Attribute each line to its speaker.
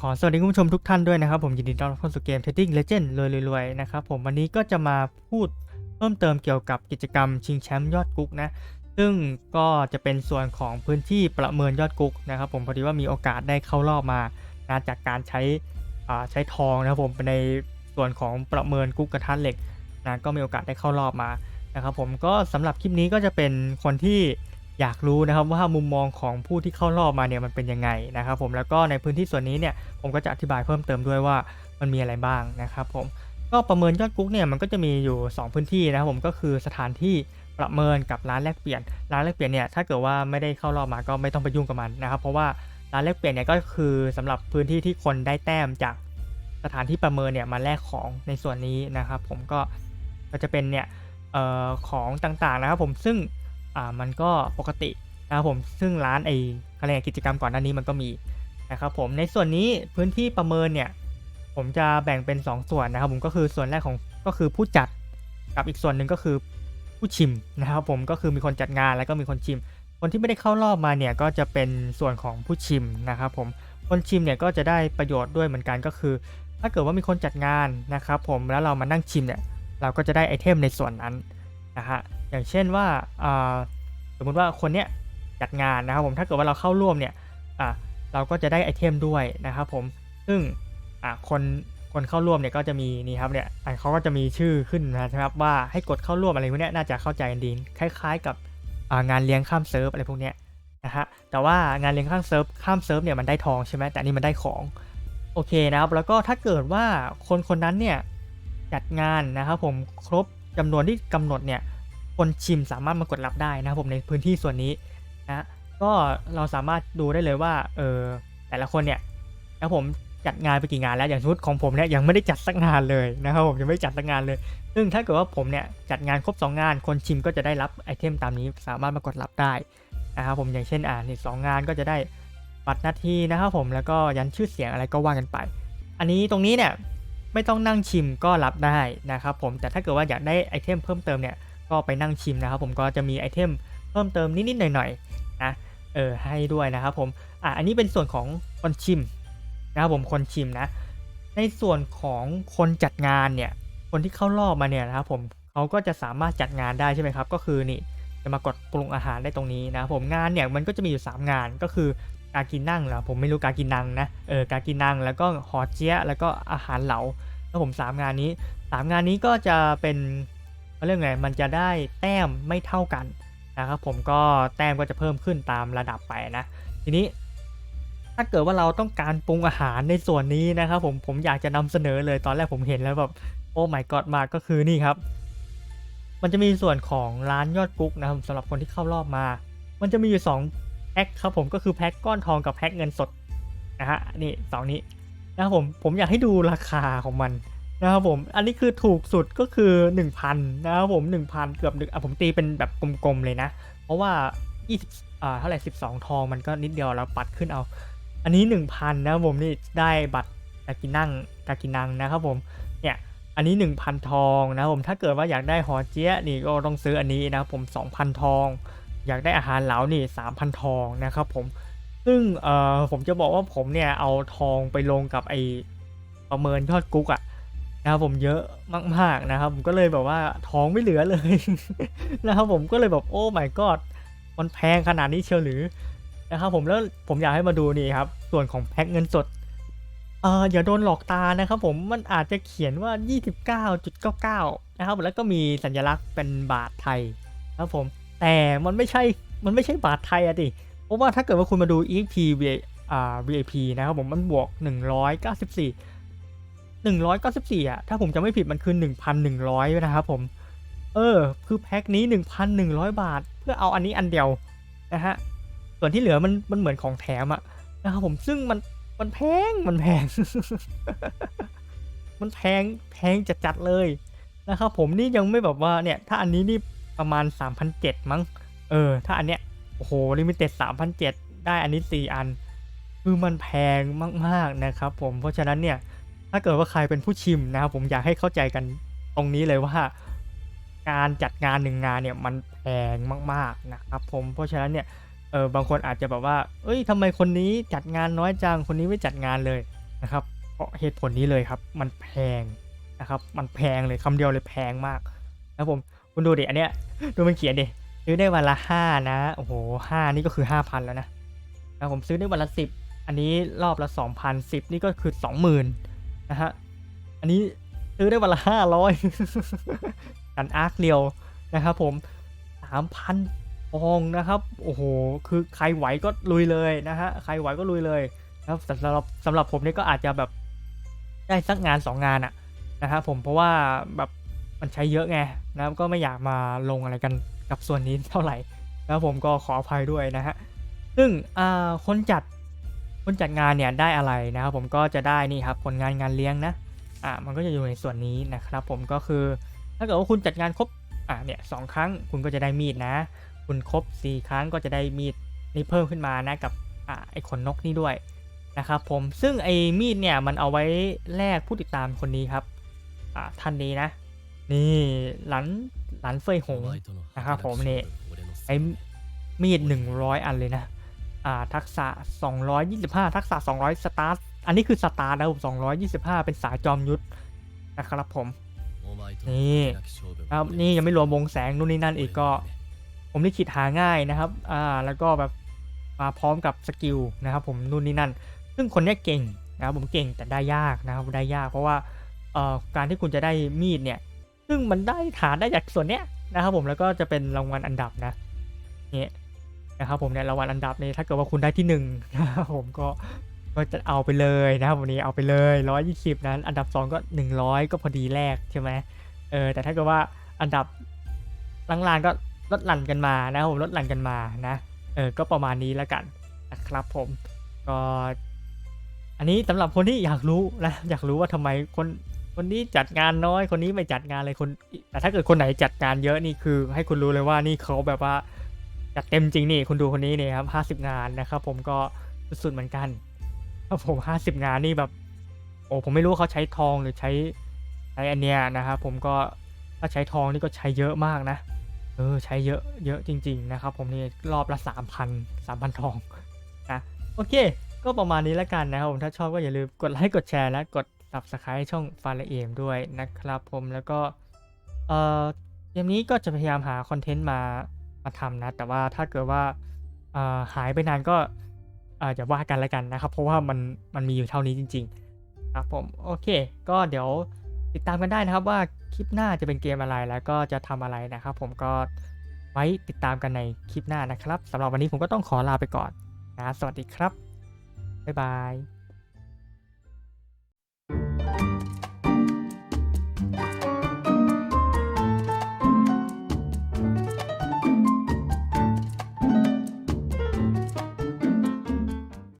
Speaker 1: ขอสวัสดีคุณผู้ชมทุกท่านด้วยนะครับ ผมยินดีต้อนรับเข้าสู่เกม Trading Legend รวยรวยๆนะครับผมวันนี้ก็จะมาพูดเพิ่มเติมเกี่ยวกับกิจกรรมชิงแชมป์ยอดกุ๊กนะ ซึ่งก็จะเป็นส่วนของพื้นที่ประเมินยอดกุ๊กนะครับผมพอดีว่ามีโอกาสได้เข้ารอบมานะจากการใช้ใช้ทองนะครับผมในส่วนของประเมินกุ๊กกระทะเหล็กนะก็มีโอกาสได้เข้ารอบมานะครับผมก็สำหรับคลิปนี้ก็จะเป็นคนที่ อยากรู้นะครับว่ามุมมองของผู้ที่เข้ารอบมาเนี่ยมันเป็นยังไงนะครับผมแล้วก็ในพื้นที่ส่วนนี้เนี่ยผมก็จะอธิบายเพิ่มเติมด้วยว่ามันมีอะไรบ้างนะครับผมก็ประเมินยอดกุ๊กเนี่ยมันก็จะมีอยู่ 2 พื้นที่นะครับผมก็คือสถานที่ประเมินกับร้านแลกเปลี่ยน ร้านแลกเปลี่ยนเนี่ยถ้าเกิดว่าไม่ได้เข้ารอบมาก็ไม่ต้องไปยุ่งกับมันนะครับ เพราะว่าร้านแลกเปลี่ยนเนี่ยก็คือสำหรับพื้นที่ที่คนได้แต้มจากสถานที่ประเมินเนี่ยมาแลกของในส่วนนี้นะครับ ผมก็ก็จะเป็นเนี่ยออของต่างๆนะครับผมซึ่ง อ่ามันก็ปกตินะครับผมซึ่งร้านไอ้คะแนนกิจกรรมก่อนหน้านี้มันก็มีนะครับผมในส่วนนี้พื้นที่ประเมินเนี่ยผมจะแบ่งเป็น 2 ส่วนนะครับผมก็คือส่วนแรกของก็คือผู้จัดกับอีกส่วนหนึ่งก็คือผู้ชิมนะครับผมก็คือมีคนจัดงานแล้วก็มีคนชิม คนที่ไม่ได้เข้ารอบมาเนี่ยก็จะเป็นส่วนของผู้ชิมนะครับผมคนชิมเนี่ยก็จะได้ประโยชน์ด้วยเหมือนกันก็คือ ถ้าเกิดว่ามีคนจัดงานนะครับผมแล้วเรามานั่งชิมเนี่ยเราก็จะได้ไอเทมในส่วนนั้นนะฮะ อย่างเช่นว่าสมมุติว่าคนเนี้ยจัดงานนะครับผมถ้าเกิดว่าเราเข้าร่วมเนี่ยเราก็จะได้ไอเทมด้วยนะครับผมซึ่งคนคนเข้าร่วมเนี่ยก็จะมีนี่ครับเนี่ยเขาก็จะมีชื่อขึ้นนะครับว่าให้กดเข้าร่วมอะไรพวกเนี้ยน่าจะเข้าใจกันดีคล้าย ๆ กับงานเลี้ยงข้ามเซิร์ฟอะไรพวกเนี้ยนะฮะแต่ว่างานเลี้ยงข้ามเซิร์ฟข้ามเซิร์ฟเนี่ยมันได้ทองใช่ไหมแต่นนี้มันได้ของโอเคนะครับแล้วก็ถ้าเกิดว่าคนคนนั้นเนี่ยจัดงานนะครับผมครบจำนวนที่กำหนดเนี่ย คนชิมสามารถมากดรับได้นะครับผมในพื้นที่ส่วนนี้นะก็เราสามารถดูได้เลยว่าเออแต่ละคนเนี่ยแล้วผมจัดงานไปกี่งานแล้วอย่างชุดของผมเนี่ยยังไม่ได้จัดสักงานเลยนะครับผมยังไม่จัดสักงานเลย ซึ่งถ้าเกิดว่าผมเนี่ยจัดงานครบ 2 งาน คนชิมก็จะได้รับไอเทมตามนี้สามารถมากดรับได้นะครับผมอย่างเช่นอ่านี่สองงานก็จะได้บัตรหน้าที่นะครับผมแล้วก็ยันชื่อเสียงอะไรก็ว่ากันไป อันนี้ตรงนี้เนี่ยไม่ต้องนั่งชิมก็รับได้นะครับผมแต่ถ้าเกิดว่าอยากได้ไอเทมเพิ่มเติมเนี่ย ก็ไปนั่งชิมนะครับผมก็จะมีไอเทมเพิ่มเติมนิดๆหน่อยๆนะเออให้ด้วยนะครับผมอะอันนี้เป็นส่วนของคนชิมนะครับผมคนชิมนะ ในส่วนของคนจัดงานเนี่ยคนที่เข้ารอบมาเนี่ยนะครับผมเขาก็จะสามารถจัดงานได้ใช่ไหมครับ ก็คือนี่จะมากดปรุงอาหารได้ตรงนี้นะครับผมงานเนี่ยมันก็จะมีอยู่ 3 งานก็คือการกินนั่งเหรอผมไม่รู้การกินนังนะเออการกินนังแล้วก็หอเจี๊ยแล้วก็อาหารเหลาแล้วผมสามงานนี้สามงานนี้ก็จะเป็น เรื่องไงมันจะได้แต้มไม่เท่ากันนะครับผมก็แต้มก็จะเพิ่มขึ้นตามระดับไปนะ ทีนี้ ถ้าเกิดว่าเราต้องการปรุงอาหารในส่วนนี้นะครับผมผมอยากจะนำเสนอเลยตอนแรกผมเห็นแล้วแบบโอ้ my god มากก็คือนี่ครับ มันจะมีส่วนของร้านยอดกุ๊กนะครับสำหรับคนที่เข้ารอบมา มันจะมีอยู่2แพ็คครับผมก็คือแพ็คก้อนทองกับแพ็คเงินสดนะฮะนี่สองนี้นะครับผมผมอยากให้ดูราคาของมัน นะครับผมอันนี้คือถูกสุดก็คือ 1,000นะครับผม1,000 เกือบหนึ่งอะผมตีเป็นแบบกลมๆเลยนะ เพราะว่า 20อ่าเท่าไหร่12 ทองมันก็นิดเดียวแล้วปัดขึ้นเอา อันนี้ 1,000นะครับผมนี่ได้บัตรกากินั่งกากินังนะครับผมเนี่ยอันนี้ 1,000 ทองนะครับผมถ้าเกิดว่าอยากได้หอเจี๊ยนี่ก็ต้องซื้ออันนี้นะครับผม 2,000 ทอง อยากได้อาหารเหลานี่3,000 ทองนะครับผมซึ่งเอ่อผมจะบอกว่าผมเนี่ยเอาทองไปลงกับไอประเมินยอดกุ๊กอะ นะครับผมเยอะมากๆนะครับผมก็เลยแบบว่าท้องไม่เหลือเลยนะครับผมก็เลยแบบโอ้ my god มันแพงขนาดนี้เชียวหรือนะครับผมแล้วผมอยากให้มาดูนี่ครับ ส่วนของแพ็คเงินสดเอออย่าโดนหลอกตานะครับผมมันอาจจะเขียนว่า 29.99 นะครับแล้วก็มีสัญลักษณ์เป็นบาทไทยนะครับผมแต่มันไม่ใช่มันไม่ใช่บาทไทยอะดิเพราะว่าถ้าเกิดว่าคุณมาดู EXP V- อ่า VIP นะครับผมมันบวก 194 194อะถ้าผมจะไม่ผิดมันคือ 1,100นะครับผม เออ คือแพ็คนี้ 1,100 บาท เพื่อเอาอันนี้อันเดียวนะฮะส่วนที่เหลือมันมันเหมือนของแถมอะนะครับผมซึ่งมันมันแพงมันแพง มันแพงแพงจัดๆเลยนะครับผมนี่ยังไม่แบบว่าเนี่ย ถ้าอันนี้นี่ประมาณ3,700มั้งเออ ถ้าอันเนี้ยโอ้โหลิมิเต็ด3,700ได้อันนี้ 4 อัน คือมันแพงมากๆนะครับผมเพราะฉะนั้นเนี่ย ถ้าเกิดว่าใครเป็นผู้ชิมนะครับผมอยากให้เข้าใจกันตรงนี้เลยว่า การจัดงานหนึ่งงานเนี่ยมันแพงมากๆนะครับผมเพราะฉะนั้นเนี่ยเออบางคนอาจจะแบบว่า เอ้ยทำไมคนนี้จัดงานน้อยจังคนนี้ไม่จัดงานเลยนะครับเพราะเหตุผลนี้เลยครับ มันแพงนะครับ มันแพงเลยคำเดียวเลยแพงมากนะครับผมคุณดูดิอันเนี้ยดูมันเขียนดิซื้อได้วันละห้านะโอ้โหห้านี่ก็คือห้าพันแล้วนะนะผมซื้อได้วันละสิบอันนี้รอบละสองพันสิบนี่ก็คือสองหมื่น นะฮะ อันนี้ซื้อได้วันละห้าร้อยกันอาร์คเรียวนะครับผมสามพันฟองนะครับ โอ้โห คือใครไหวก็ลุยเลยนะฮะ ใครไหวก็ลุยเลยนะครับสำหรับสำหรับผมนี่ก็อาจจะแบบได้สักงานสองงานอะนะครับผม เพราะว่าแบบมันใช้เยอะไงนะครับก็ไม่อยากมาลงอะไรกันกับส่วนนี้เท่าไหร่นะครับผมก็ขออภัยด้วยนะฮะ ซึ่งคนจัด คนจัดงานเนี่ยได้อะไรนะครับผมก็จะได้นี่ครับผลงานงานเลี้ยงนะอ่ามันก็จะอยู่ในส่วนนี้นะครับผมก็คือถ้าเกิดว่าคุณจัดงานครบอ่าเนี่ยสองครั้งคุณก็จะได้มีดนะ คุณครบ 4 ครั้งก็จะได้มีดนี่เพิ่มขึ้นมานะกับอ่าไอขนนกนี่ด้วยนะครับผมซึ่งไอมีดเนี่ยมันเอาไว้แลกผู้ติดตามคนนี้ครับอ่าท่านนี้นะ นี่หลันหลันเฟยหงนะครับผมนี่ไอ้มีด 100 อันเลยนะ อ่าทักษะ 225 ทักษะ 200 สตาร์ท อันนี้คือสตาร์ทนะผม225 เป็นสายจอมยุทธนะครับผม นี่ครับนี่ยังไม่รวมวงแสงนู่นนี่นั่นอีกก็ ผมลิขิตหาง่ายนะครับ อ่า แล้วก็แบบมาพร้อมกับสกิลนะครับผมนู่นนี่นั่น ซึ่งคนเนี้ยเก่งนะครับผมเก่งแต่ได้ยากนะครับได้ยากเพราะว่าเอ่อการที่คุณจะได้มีดเนี่ย ซึ่งมันได้ฐานได้จากส่วนเนี้ยนะครับผมแล้วก็จะเป็นรางวัลอันดับนะเนี่ย นะครับผมเนี่ยรางวัลอันดับนี่ถ้าเกิดว่าคุณได้ที่หนึ่งนะครับผมก็ก็จะเอาไปเลยนะครับวันนี้เอาไปเลยร้อยยี่สิบนั้น อันดับสองก็หนึ่งร้อยก็พอดีแรกใช่ไหมเออแต่ถ้าเกิดว่าอันดับล่างๆก็ลดหลั่นกันมานะครับผมลดหลั่นกันมานะเออก็ประมาณนี้แล้วกันนะครับผมก็อันนี้สำหรับคนที่อยากรู้นะอยากรู้ว่าทำไมคนคนนี้จัดงานน้อยคนนี้ไม่จัดงานเลยคนแต่ถ้าเกิดคนไหนจัดงานเยอะนี่คือ ให้คุณรู้เลยว่านี่เขาแบบว่า จัดเต็มจริงนี่คุณดูคนนี้นี่ครับห้าสิบงานนะครับผมก็สุดๆเหมือนกันครับผมห้าสิบงานนี่แบบ โอ้ผมไม่รู้เขาใช้ทองหรือใช้ใช้อันเนี้ยนะครับผมก็ถ้าใช้ทองนี่ก็ใช้เยอะมากนะ เออใช้เยอะเยอะจริง ๆ นะครับผมนี่รอบละสามพันสามพันทองนะโอเค ก็ประมาณนี้แล้วกันนะครับผมถ้าชอบก็อย่าลืมกดไลค์กดแชร์และกด subscribe ช่องฟาร์เอมด้วยนะครับผมแล้วก็เอ่อเกมนี้ก็จะพยายามหาคอนเทนต์มา มาทำนะ แต่ว่าถ้าเกิดว่าหายไปนานก็อาจจะว่ากันแล้วกันนะครับ เพราะว่ามันมันมีอยู่เท่านี้จริง ๆ ครับผมโอเค ก็เดี๋ยวติดตามกันได้นะครับว่าคลิปหน้าจะเป็นเกมอะไรแล้วก็จะทำอะไรนะครับผมก็ไว้ติดตามกันในคลิปหน้านะครับสำหรับวันนี้ผมก็ต้องขอลาไปก่อนนะ สวัสดีครับ บ๊ายบาย